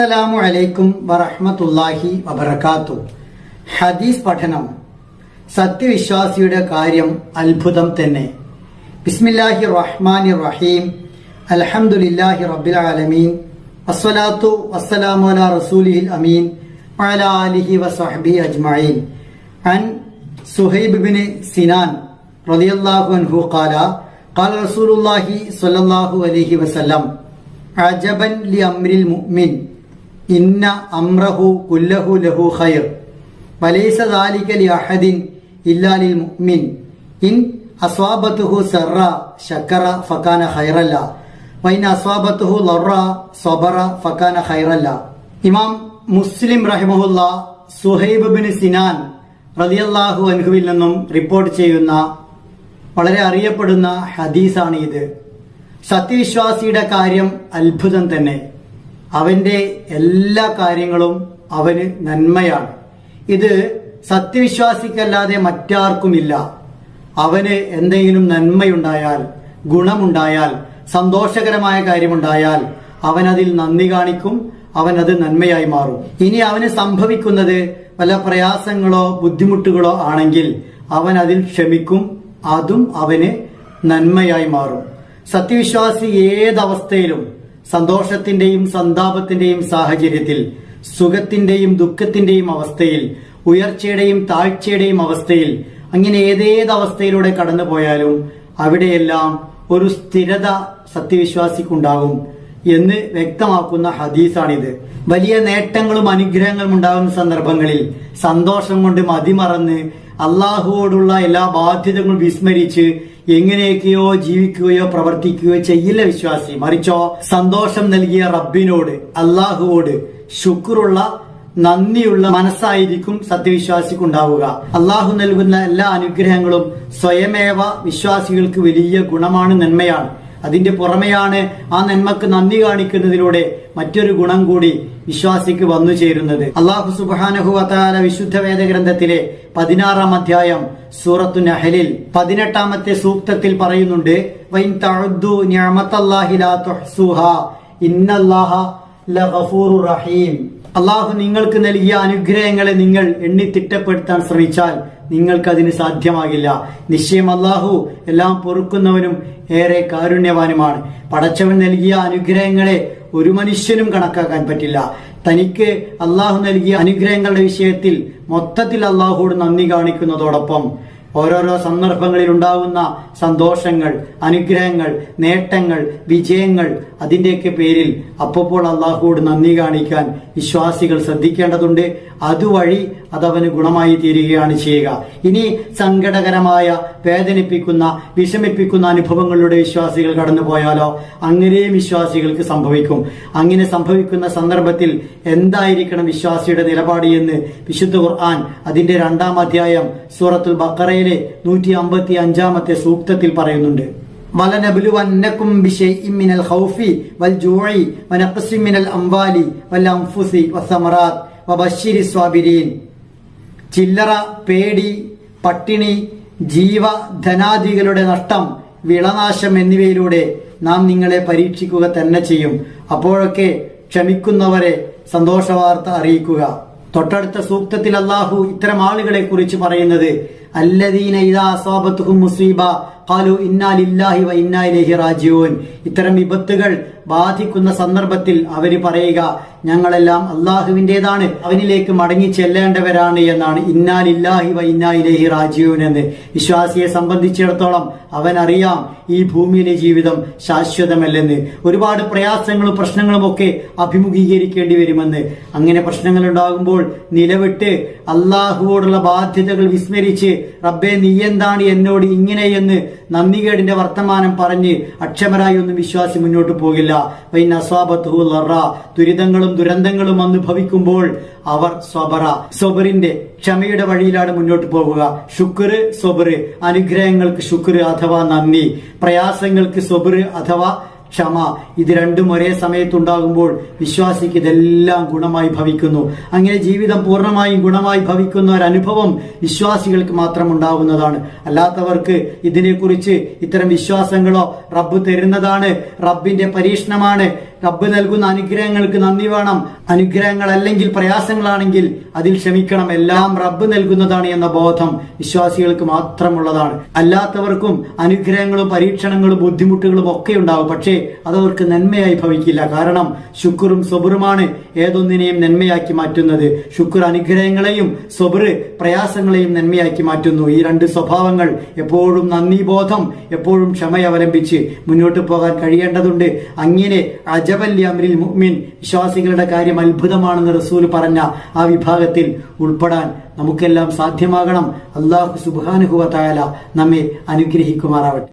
അസ്സലാമു അലൈക്കും വറഹ്മത്തുള്ളാഹി വബറകാത്തു ഹദീസ് പഠനം സത്യവിശ്വാസിയുടെ കാര്യം അത്ഭുതം തന്നെ ബിസ്മില്ലാഹി റഹ്മാനി റഹീം അൽഹംദുലില്ലാഹി റബ്ബിൽ ആലമീൻ വസ്സലാത്തു വസ്സലാമു അലാ റസൂലിഹിൽ അമീൻ വഅലാ ആലിഹി വസഹ്ബിഹി അജ്മഈൻ عن സുഹൈബ് ബിൻ സിനാൻ റളിയല്ലാഹു അൻഹു ഖാല قال رسول الله صلى الله عليه وسلم عجبا لأمر المؤمن ഇന്ന അമ്രഹു കുല്ലഹു ലഹു ഹയർ വലൈസ ദാലിക്കലി അഹദിൻ ഇല്ലാ മുഹ്മിൻ ഇൻ അസ്വാബത്തുഹു സെറ ശക്കറ ഫക്കാന ഹൈറല്ല വൈൻ അസ്വാബത്തുഹു ലൊറ സബറ ഫക്കാന ഹൈറല്ല ഇമാം മുസ്ലിം റഹിമഹുല്ല സുഹൈബ് ബിൻ സിനാൻ റതിയല്ലാഹു അൻഹുവിൽ നിന്നും റിപ്പോർട്ട് ചെയ്യുന്ന വളരെ അറിയപ്പെടുന്ന ഹദീസാണ് ഇത് സത്യവിശ്വാസിയുടെ കാര്യം അത്ഭുതം തന്നെ. അവന്റെ എല്ലാ കാര്യങ്ങളും അവന് നന്മയാണ്. ഇത് സത്യവിശ്വാസിക്കല്ലാതെ മറ്റാർക്കുമില്ല. അവന് എന്തെങ്കിലും നന്മയുണ്ടായാൽ ഗുണമുണ്ടായാൽ സന്തോഷകരമായ കാര്യമുണ്ടായാൽ അവൻ അതിൽ നന്ദി കാണിക്കും അവൻ അത് നന്മയായി മാറും. ഇനി അവന് സംഭവിക്കുന്നത് പല പ്രയാസങ്ങളോ ബുദ്ധിമുട്ടുകളോ ആണെങ്കിൽ അവൻ അതിൽ ക്ഷമിക്കും അതും അവന് നന്മയായി മാറും. സത്യവിശ്വാസി ഏതവസ്ഥയിലും സന്തോഷത്തിന്റെയും സന്താപത്തിന്റെയും സാഹചര്യത്തിൽ സുഖത്തിന്റെയും ദുഃഖത്തിന്റെയും അവസ്ഥയിൽ ഉയർച്ചയുടെയും താഴ്ചയുടെയും അവസ്ഥയിൽ അങ്ങനെ ഏതേത് അവസ്ഥയിലൂടെ കടന്നു പോയാലും അവിടെയെല്ലാം ഒരു സ്ഥിരത സത്യവിശ്വാസിക്കുണ്ടാകും എന്ന് വ്യക്തമാക്കുന്ന ഹദീസാണിത്. വലിയ നേട്ടങ്ങളും അനുഗ്രഹങ്ങളും ഉണ്ടാകുന്ന സന്ദർഭങ്ങളിൽ സന്തോഷം കൊണ്ട് മതിമറന്ന് അള്ളാഹുവോടുള്ള എല്ലാ ബാധ്യതകളും വിസ്മരിച്ച് എങ്ങനെയൊക്കെയോ ജീവിക്കുകയോ പ്രവർത്തിക്കുകയോ ചെയ്യില്ല വിശ്വാസി. മറിച്ചോ സന്തോഷം നൽകിയ റബ്ബിനോട് അള്ളാഹുവോട് ശുക്രുള്ള നന്ദിയുള്ള മനസ്സായിരിക്കും സത്യവിശ്വാസിക്കുണ്ടാവുക. അള്ളാഹു നൽകുന്ന എല്ലാ അനുഗ്രഹങ്ങളും സ്വയമേവ വിശ്വാസികൾക്ക് വലിയ ഗുണമാണ് നന്മയാണ്. അതിന്റെ പുറമെയാണ് ആ നന്മക്ക് നന്ദി കാണിക്കുന്നതിലൂടെ മറ്റൊരു ഗുണം കൂടി വിശ്വാസിക്ക് വന്നു ചേരുന്നത്. അള്ളാഹു സുബാനഹു സുബാനഹുവത്താല വിശുദ്ധ വേദഗ്രന്ഥത്തിലെ പതിനാറാം അധ്യായം സൂറത്തു നഹലിൽ പതിനെട്ടാമത്തെ സൂക്തത്തിൽ പറയുന്നുണ്ട് വൈൻ ഇന്നല്ലാഹ റഹീം. അള്ളാഹു നിങ്ങൾക്ക് നൽകിയ അനുഗ്രഹങ്ങളെ നിങ്ങൾ എണ്ണി തിട്ടപ്പെടുത്താൻ ശ്രമിച്ചാൽ നിങ്ങൾക്കതിന് സാധ്യമാകില്ല. നിശ്ചയം അള്ളാഹു എല്ലാം പൊറുക്കുന്നവനും ഏറെ കാരുണ്യവാനുമാണ്. പടച്ചവൻ നൽകിയ അനുഗ്രഹങ്ങളെ ഒരു മനുഷ്യനും കണക്കാക്കാൻ പറ്റില്ല. തനിക്ക് അള്ളാഹു നൽകിയ അനുഗ്രഹങ്ങളുടെ വിഷയത്തിൽ മൊത്തത്തിൽ അള്ളാഹുവോട് നന്ദി കാണിക്കുന്നതോടൊപ്പം ഓരോരോ സന്ദർഭങ്ങളിൽ ഉണ്ടാകുന്ന സന്തോഷങ്ങൾ അനുഗ്രഹങ്ങൾ നേട്ടങ്ങൾ വിജയങ്ങൾ അതിന്റെയൊക്കെ പേരിൽ അപ്പോൾ അള്ളാഹുവോട് നന്ദി കാണിക്കാൻ വിശ്വാസികൾ ശ്രദ്ധിക്കേണ്ടതുണ്ട്. അതുവഴി അതവന് ഗുണമായി തീരുകയാണ് ചെയ്യുക. ഇനി സങ്കടകരമായ വേദനിപ്പിക്കുന്ന വിഷമിപ്പിക്കുന്ന അനുഭവങ്ങളിലൂടെ വിശ്വാസികൾ കടന്നു പോയാലോ അങ്ങനെയും വിശ്വാസികൾക്ക് സംഭവിക്കും. അങ്ങനെ സംഭവിക്കുന്ന സന്ദർഭത്തിൽ എന്തായിരിക്കണം വിശ്വാസിയുടെ നിലപാട് എന്ന് വിശുദ്ധ ഖുർആൻ അതിന്റെ രണ്ടാം അധ്യായം സൂറത്തുൽ ബക്കറയിലെ നൂറ്റി അമ്പത്തി അഞ്ചാമത്തെ സൂക്തത്തിൽ പറയുന്നുണ്ട് ولنبلونكم بشيء من الخوف والجوع ونقص من الأموال والأنفس والثمرات وبشر الصابرين ചില്ലറ പേടി പട്ടിണി ജീവ ധനാദികളുടെ നഷ്ടം വിളനാശം എന്നിവയിലൂടെ നാം നിങ്ങളെ പരീക്ഷിക്കുക തന്നെ ചെയ്യും അപ്പോഴൊക്കെ ക്ഷമിക്കുന്നവരെ സന്തോഷവാർത്ത അറിയിക്കുക തൊട്ടടുത്ത സൂക്തത്തിൽ അള്ളാഹു ഇത്തരം ആളുകളെ കുറിച്ച് പറയുന്നത് അല്ലദീന ഇദാ അസാബത്തുഹും മുസീബ. ഖാലു ഇന്നാലില്ലാഹി വ ഇന്നാ ഇലൈഹി ഇത്തരം വിപത്തുകൾ ബാധിക്കുന്ന സന്ദർഭത്തിൽ അവർ പറയുക ഞങ്ങളെല്ലാം അള്ളാഹുവിന്റേതാണ് അവനിലേക്ക് മടങ്ങി ചെല്ലേണ്ടവരാണ് എന്നാണ് ഇന്നാലില്ലാഹി വ ഇന്നാ ഇലൈഹി റാജിഊൻ എന്ന്. വിശ്വാസിയെ സംബന്ധിച്ചിടത്തോളം അവൻ അറിയാം ഈ ഭൂമിയിലെ ജീവിതം ശാശ്വതമല്ലെന്ന്. ഒരുപാട് പ്രയാസങ്ങളും പ്രശ്നങ്ങളും ഒക്കെ അഭിമുഖീകരിക്കേണ്ടി വരുമെന്ന്. അങ്ങനെ പ്രശ്നങ്ങൾ ഉണ്ടാകുമ്പോൾ നിലവിട്ട് അള്ളാഹുവോടുള്ള ബാധ്യതകൾ വിസ്മരിച്ച് റബ്ബെ നീ എന്താണ് എന്നോട് ഇങ്ങനെയെന്ന് നന്ദികേടിന്റെ വർത്തമാനം പറഞ്ഞ് അക്ഷമരായി ഒന്നും വിശ്വാസി മുന്നോട്ട് പോകില്ല. ലറ. ദുരിതങ്ങളും ദുരന്തങ്ങളും അന്ന് ഭവിക്കുമ്പോൾ അവർ സ്വബറ. സ്വബറിന്റെ ക്ഷമയുടെ വഴിയിലാണ് മുന്നോട്ട് പോവുക. ശുക്ർ സ്വബർ അനുഗ്രഹങ്ങൾക്ക് ശുക്ർ അഥവാ നന്ദി. പ്രയാസങ്ങൾക്ക് സ്വബർ അഥവാ ക്ഷമ ഇത് രണ്ടും ഒരേ സമയത്തുണ്ടാകുമ്പോൾ വിശ്വാസിക്ക് ഇതെല്ലാം ഗുണമായി ഭവിക്കുന്നു. അങ്ങനെ ജീവിതം പൂർണമായും ഗുണമായി ഭവിക്കുന്ന ഒരു അനുഭവം വിശ്വാസികൾക്ക് മാത്രം ഉണ്ടാകുന്നതാണ്. അല്ലാത്തവർക്ക് ഇതിനെക്കുറിച്ച് ഇത്തരം വിശ്വാസങ്ങളോ റബ്ബ് തരുന്നതാണ്. റബ്ബിന്റെ പരീക്ഷണമാണ്. റബ്ബ് നൽകുന്ന അനുഗ്രഹങ്ങൾക്ക് നന്ദി വേണം. അനുഗ്രഹങ്ങൾ അല്ലെങ്കിൽ പ്രയാസങ്ങളാണെങ്കിൽ അതിൽ ക്ഷമിക്കണം. എല്ലാം റബ്ബ് നൽകുന്നതാണ് എന്ന ബോധം വിശ്വാസികൾക്ക് മാത്രമുള്ളതാണ്. അല്ലാത്തവർക്കും അനുഗ്രഹങ്ങളും പരീക്ഷണങ്ങളും ബുദ്ധിമുട്ടുകളും ഒക്കെ ഉണ്ടാവും. പക്ഷേ അതവർക്ക് നന്മയായി ഭവിക്കില്ല. കാരണം ശുക്റും സ്വബറുമാണ് ഏതൊന്നിനെയും നന്മയാക്കി മാറ്റുന്നത്. ശുക്ർ അനുഗ്രഹങ്ങളെയും സ്വബർ പ്രയാസങ്ങളെയും നന്മയാക്കി മാറ്റുന്നു. ഈ രണ്ട് സ്വഭാവങ്ങൾ എപ്പോഴും നന്ദി ബോധം എപ്പോഴും ക്ഷമ അവലംബിച്ച് മുന്നോട്ട് പോകാൻ കഴിയേണ്ടതുണ്ട്. അങ്ങനെ അജബല്യ അമരിൽ മുഅ്മിൻ. വിശ്വാസികളുടെ കാര്യം അത്ഭുതമാണെന്ന് റസൂൽ പറഞ്ഞ ആ വിഭാഗത്തിൽ ഉൾപ്പെടാൻ നമുക്കെല്ലാം സാധ്യമാകണം. അള്ളാഹു സുബാനുഹുവ തായാല നമ്മെ അനുഗ്രഹിക്കുമാറാവട്ടെ.